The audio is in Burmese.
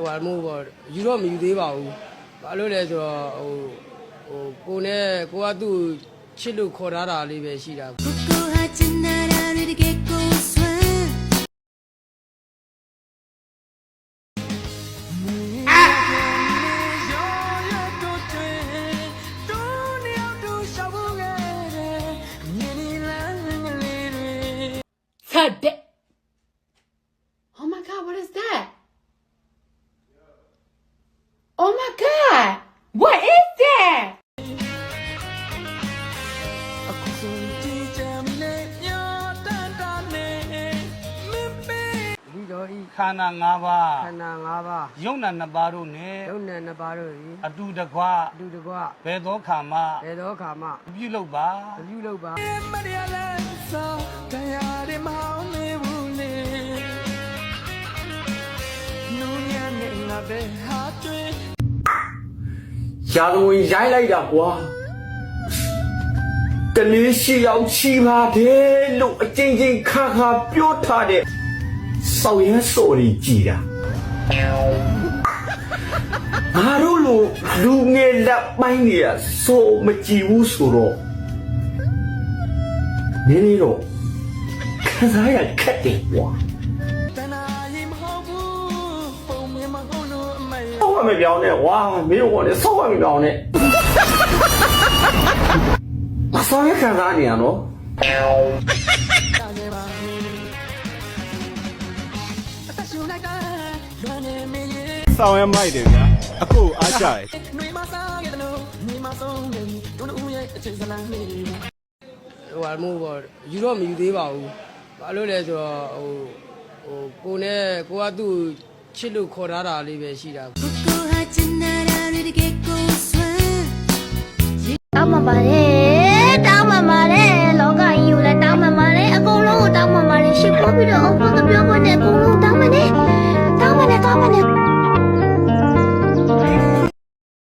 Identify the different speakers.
Speaker 1: ဟိုဟာမို့ပေါ့ယူတော့မယူသေးပါဘူးဘာလို့လဲဆိုတော့ဟိုဟိုကိုနဲ့ကိုကသူ့ချစ်လို့ခေါ်ထားတာလေးပဲရှိတာ
Speaker 2: ကိုကိုဟာချင်နာရရတကယ်ကိုဆွမ်း
Speaker 3: ဖတ်တဲ့
Speaker 1: ဤ
Speaker 4: ခန္ဓာ၅ပါးခ
Speaker 1: န္ဓာ၅ပါး
Speaker 4: ယုံနာနှစ်ပါးတို့နဲ့
Speaker 1: ယုံနဲ့နှစ်ပါးတို့သည်
Speaker 4: အတူတကွ
Speaker 1: အတူတကွ
Speaker 4: ဘယ်သောခါမှ
Speaker 1: ဘယ်သောခါမှ
Speaker 4: ပြုလုပ်ပါမ
Speaker 1: ပြုလုပ်ပါ
Speaker 5: ရာဇဝင်ရိုင်းလိုက်တာကွာကလေးရှိအောင်ချီပါတယ်လို့အကျဉ်းချင်းခါခါပြောထားတဲ့ စောက်ရဲစော်ကြီးကြည်တာငါတို့လိုလူငယ်လက်ပိုင်းတွေကစိုးမကြည့်ဘူးဆိုတော့နင်းနေတော့ခံစားရခက်တယ်ကွာဆောက်ရမပြောင်းနဲ့ဝါမင်းတို့ကလည်းဆောက်ရမပြောင်းနဲ့မဆောက်ရခံစားနေရနော်
Speaker 6: ဆောင်ရမ်းမိုက်တယ်ဗျာအခုအားကြတယ်
Speaker 7: ဟ
Speaker 1: ိုအမို့ပေါ့ယူတော့မယူသေးပါဘူးဘာလို့လဲဆိုတော့ဟိုဟိုကိုနဲ့ကိုကသူ့ချစ်လို့ခေါ်ထားတာလေးပဲရှိတာ
Speaker 8: တောင်းမှပါတယ်တောင်းမှပါတယ်လောကကြီးကိုလည်းတောင်းမှပါတယ်အကုန်လုံးကိုတောင်းမှပါတယ်ရှစ်ဖို့ပြီးတော့အဖို့ကပြောဖို့နဲ့အကုန်လုံးတောင်းမှနေတောင်းမှနေတောင်းမှနေ